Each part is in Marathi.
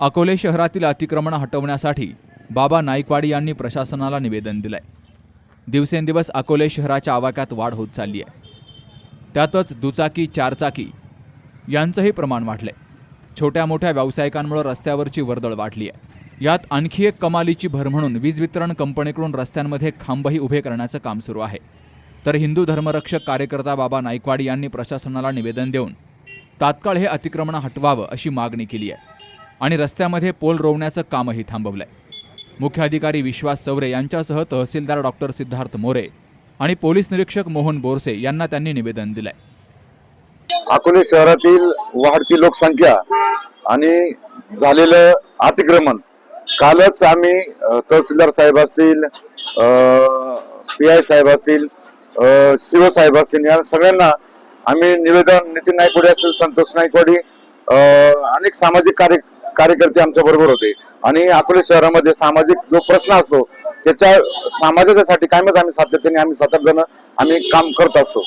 अकोले शहरातील अतिक्रमण हटवण्यासाठी बाबा नाईकवाडी यांनी प्रशासनाला निवेदन दिलंय. दिवसेंदिवस अकोले शहराच्या आवाक्यात वाढ होत चालली आहे त्यातच दुचाकी चारचाकी यांचंही प्रमाण वाढलंय. छोट्या मोठ्या व्यावसायिकांमुळे रस्त्यावरची वर्दळ वाढली आहे यात आणखी एक कमालीची भर म्हणून वीज वितरण कंपनीकडून रस्त्यांमध्ये खांबही उभे करण्याचं काम सुरू आहे. तर हिंदू धर्मरक्षक कार्यकर्ता बाबा नाईकवाडी यांनी प्रशासनाला निवेदन देऊन तात्काळ हे अतिक्रमण हटवावं अशी मागणी केली आहे आणि रस्त्यामध्ये पोल रोवण्याचं कामही थांबवलंय. मुख्य अधिकारी विश्वास चौरे यांच्यासह तहसीलदार डॉक्टर सिद्धार्थ मोरे आणि पोलीस निरीक्षक मोहन बोरसे यांना त्यांनी निवेदन दिलंय. अकोले शहरातील वाढती लोकसंख्या आणि झालेलं अतिक्रमण. कालच आम्ही तहसीलदार साहेब असतील पी आय साहेब असतील सीओ साहेब असतील या सगळ्यांना आम्ही निवेदन नितीन नायकवाडी असतील संतोष नायकवाडी अनेक सामाजिक कार्य कार्यकर्ते आमच्या बरोबर होते. आणि अकोले शहरामध्ये सामाजिक जो प्रश्न असतो त्याच्या समाजासाठी कायमच आम्ही सातत्याने आम्ही सातत्यानं आम्ही काम करत असतो.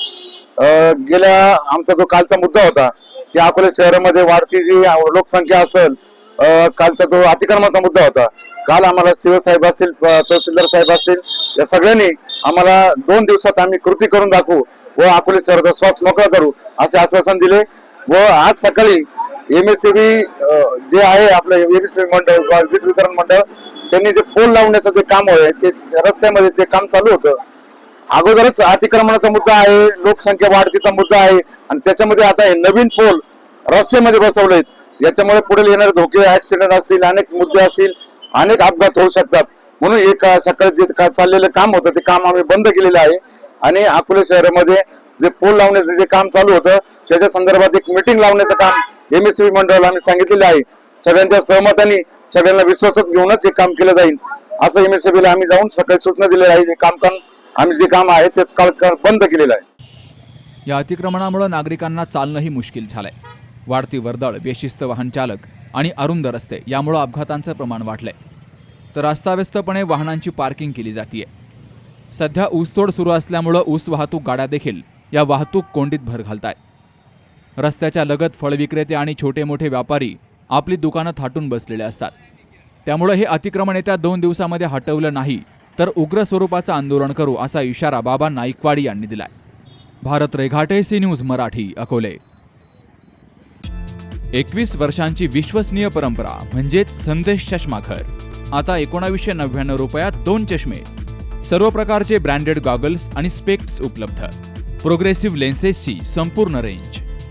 गेल्या आमचा जो कालचा मुद्दा होता की अकोले शहरामध्ये वाढती जी लोकसंख्या असेल कालचा जो अतिक्रमणाचा मुद्दा होता. काल आम्हाला सीओ साहेब असतील तहसीलदार साहेब असतील या सगळ्यांनी आम्हाला दोन दिवसात आम्ही कृती करून दाखवू व अकोले शहराचा श्वास मोकळा करू असे आश्वासन दिले व आज सकाळी एम एस जे आहे आपलं एम मंडळ किंवा वीज वितरण मंडळ त्यांनी जे पोल लावण्याचं जे काम आहे ते रस्त्यामध्ये ते काम चालू होतं अगोदरच अतिक्रमणाचा मुद्दा आहे लोकसंख्या वाढतीचा मुद्दा आहे आणि त्याच्यामध्ये आता हे नवीन पोल रस्त्यामध्ये बसवलेत. याच्यामुळे पुढे येणारे धोके ऍक्सिडेंट असतील अनेक मुद्दे असतील अनेक अपघात होऊ शकतात. म्हणून एक सकाळी जे का- चाललेलं काम होतं ते काम आम्ही बंद केलेलं आहे. आणि अकोले शहरामध्ये जे पोल लावण्याचं जे काम चालू होतं त्याच्या संदर्भात एक मीटिंग लावण्याचं काम एम एस मंडळाला आम्ही सांगितलेलं आहे. सगळ्यांच्या सहमताने सगळ्यांना विश्वासात घेऊनच हे काम केलं जाईल. असं एम एस आम्ही जाऊन सकाळी सूचना दिलेल्या आहे हे काम आम्ही जे काम आहे ते काल बंद केलेलं आहे. या अतिक्रमणामुळे नागरिकांना चालणंही मुश्किल झालंय. वाढती वर्दळ बेशिस्त वाहन चालक आणि अरुंद रस्ते यामुळं अपघातांचं प्रमाण वाढलंय. तर अस्ताव्यस्तपणे वाहनांची पार्किंग केली जातीये. सध्या ऊसतोड सुरू असल्यामुळं ऊस वाहतूक गाड्या देखील या वाहतूक कोंडीत भर घालतायत. रस्त्याच्या लगत फळ विक्रेते आणि छोटे मोठे व्यापारी आपली दुकानं थाटून बसलेले असतात. त्यामुळं हे अतिक्रमण येत्या दोन दिवसामध्ये हटवलं नाही तर उग्र स्वरूपाचं आंदोलन करू असा इशारा बाबा नाईकवाडी यांनी दिलाय. Bharat Reghate C news Marathi Akole. एकवीस वर्षांची विश्वसनीय परंपरा म्हणजेच संदेश चष्माघर. आता एकोणावीसशे नव्याण्णव रुपयात दोन चष्मे. सर्व प्रकारचे ब्रँडेड गॉगल्स आणि स्पेक्ट्स उपलब्ध. प्रोग्रेसिव्ह लेन्सेसची संपूर्ण रेंज.